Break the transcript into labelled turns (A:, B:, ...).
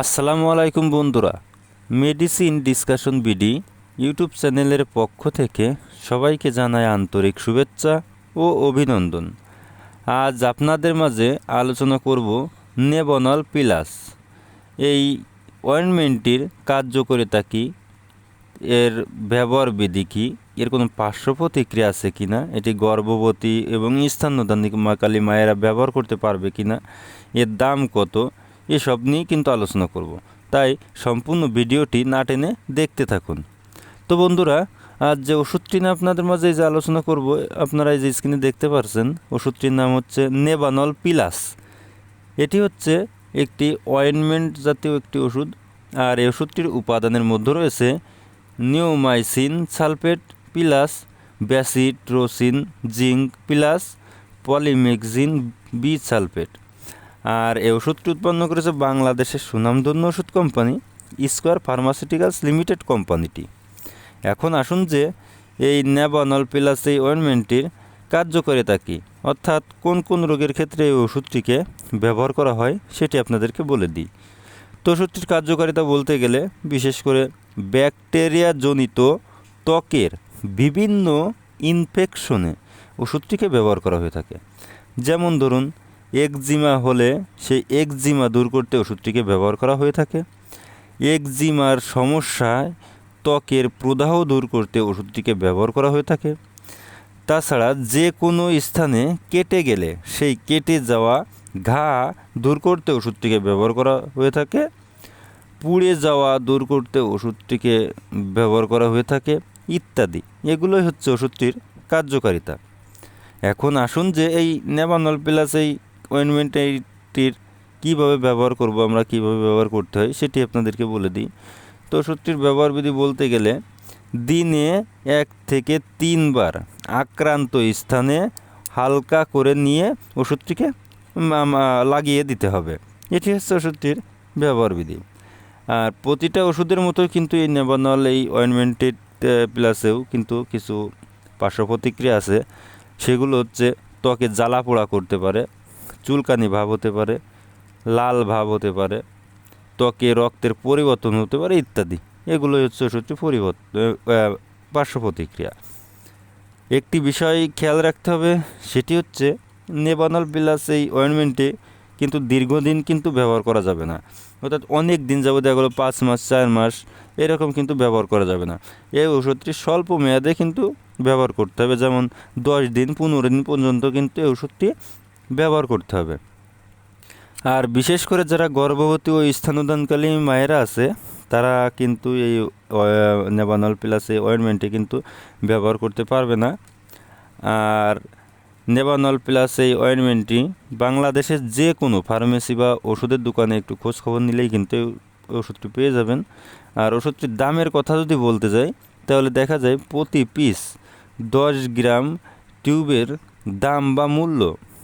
A: আসসালামু আলাইকুম বন্ধুরা। মেডিসিন ডিসকাশন বিডি ইউটিউব চ্যানেলের পক্ষ থেকে সবাইকে জানায় আন্তরিক শুভেচ্ছা ও অভিনন্দন। আজ আপনাদের মাঝে আলোচনা করব নেবনল পিলাস এই অয়েনমেন্টটির কার্যকারিতা কী? এর ব্যবহার বিধি কী? এর কোনো পার্শ্ব প্রতিক্রিয়া আছে কি না এটি গর্ভবতী এবং স্তন্যদানিক মাকালী মায়েরা ব্যবহার করতে পারবে কি না এর দাম কত? এসব নিয়ে কিন্তু আলোচনা করব। তাই সম্পূর্ণ ভিডিওটি না টেনে দেখতে থাকুন। তো বন্ধুরা, আজ যে ওষুধটি নিয়ে আপনাদের মাঝে যে আলোচনা করব, আপনারা এই যে স্ক্রিনে দেখতে পারছেন, ওষুধটির নাম হচ্ছে নেবানল পিলাস। এটি হচ্ছে একটি অয়েনমেন্ট জাতীয় একটি ওষুধ, আর এই ওষুধটির উপাদানের মধ্যে রয়েছে neomycin sulphate plus bacitracin zinc plus, polymyxin B sulphate. আর এই ওষুধটি উৎপন্ন করেছে বাংলাদেশের সুনামধন্য ওষুধ কোম্পানি স্কোয়ার ফার্মাসিউটিক্যালস লিমিটেড কোম্পানিটি। এখন আসুন যে এই ন্যাবানল প্লাস এই অয়েনমেন্টটির কার্যকারিতা কী, অর্থাৎ কোন কোন রোগের ক্ষেত্রে এই ওষুধটিকে ব্যবহার করা হয় সেটি আপনাদেরকে বলে দিই। তো ওষুধটির কার্যকারিতা বলতে গেলে বিশেষ করে ব্যাকটেরিয়া জনিত ত্বকের বিভিন্ন ইনফেকশনে ওষুধটিকে ব্যবহার করা হয়ে থাকে। যেমন ধরুন একজিমা হলে সেই একজিমা দূর করতে ওষুধটিকে ব্যবহার করা হয়ে থাকে। একজিমার সমস্যায় ত্বকের প্রদাহ দূর করতে ওষুধটিকে ব্যবহার করা হয়ে থাকে। তাছাড়া যে কোনো স্থানে কেটে গেলে সেই কেটে যাওয়া ঘা দূর করতে ওষুধটিকে ব্যবহার করা হয়ে থাকে। পুড়ে যাওয়া দূর করতে ওষুধটিকে ব্যবহার করা হয়ে থাকে ইত্যাদি। এগুলোই হচ্ছে ওষুধটির কার্যকারিতা। এখন আসুন যে এই নেবানল প্লাস এই অয়েনমেন্টটির কীভাবে ব্যবহার করব, আমরা কীভাবে ব্যবহার করতে হয়, সেটি আপনাদেরকে বলে দিই। তো ওষুধটির ব্যবহার বিধি বলতে গেলে, দিনে এক থেকে তিনবার আক্রান্ত স্থানে হালকা করে নিয়ে ওষুধটিকে লাগিয়ে দিতে হবে। এটি হচ্ছে ওষুধটির ব্যবহার বিধি। আর প্রতিটা ওষুধের মতো কিন্তু এই নেবানল, এই অয়েনমেন্টেড প্লাসেও কিন্তু কিছু পার্শ্ব প্রতিক্রিয়া আছে। সেগুলো হচ্ছে ত্বকে জ্বালা পোড়া করতে পারে চুলকানি ভাব হতে পারে, লাল ভাব হতে পারে, ত্বকে রক্তের পরিবর্তন হতে পারে ইত্যাদি। এগুলোই হচ্ছে ওষুধটি পরিবর্তন পার্শ্ব প্রতিক্রিয়া একটি বিষয় খেয়াল রাখতে হবে, সেটি হচ্ছে নেবানল বিলাস এই অয়েনমেন্টে কিন্তু দীর্ঘদিন কিন্তু ব্যবহার করা যাবে না। অর্থাৎ অনেক দিন যাব দেখা গেলো পাঁচ মাস, চার মাস এরকম কিন্তু ব্যবহার করা যাবে না। এই ওষুধটি স্বল্প মেয়াদে কিন্তু ব্যবহার করতে হবে, যেমন দশ দিন, পনেরো দিন পর্যন্ত কিন্তু এই ওষুধটি ব্যবহার করতে হবে। আর বিশেষ করে যারা গর্ভবতী ও স্থানোদানকালী মায়েরা আছে, তারা কিন্তু এই নেবানল প্লাস এই অয়েনমেন্টে কিন্তু ব্যবহার করতে পারবে না। আর নেবানল প্লাস এই অয়েনমেন্টটি বাংলাদেশের যে কোনো ফার্মেসি বা ওষুধের দোকানে একটু খোঁজ খবর নিলেই কিন্তু ওষুধটি পেয়ে যাবেন। আর ওষুধটির দামের কথা যদি বলতে যাই, তাহলে দেখা যায় প্রতি পিস দশ গ্রাম টিউবের দাম বা মূল্য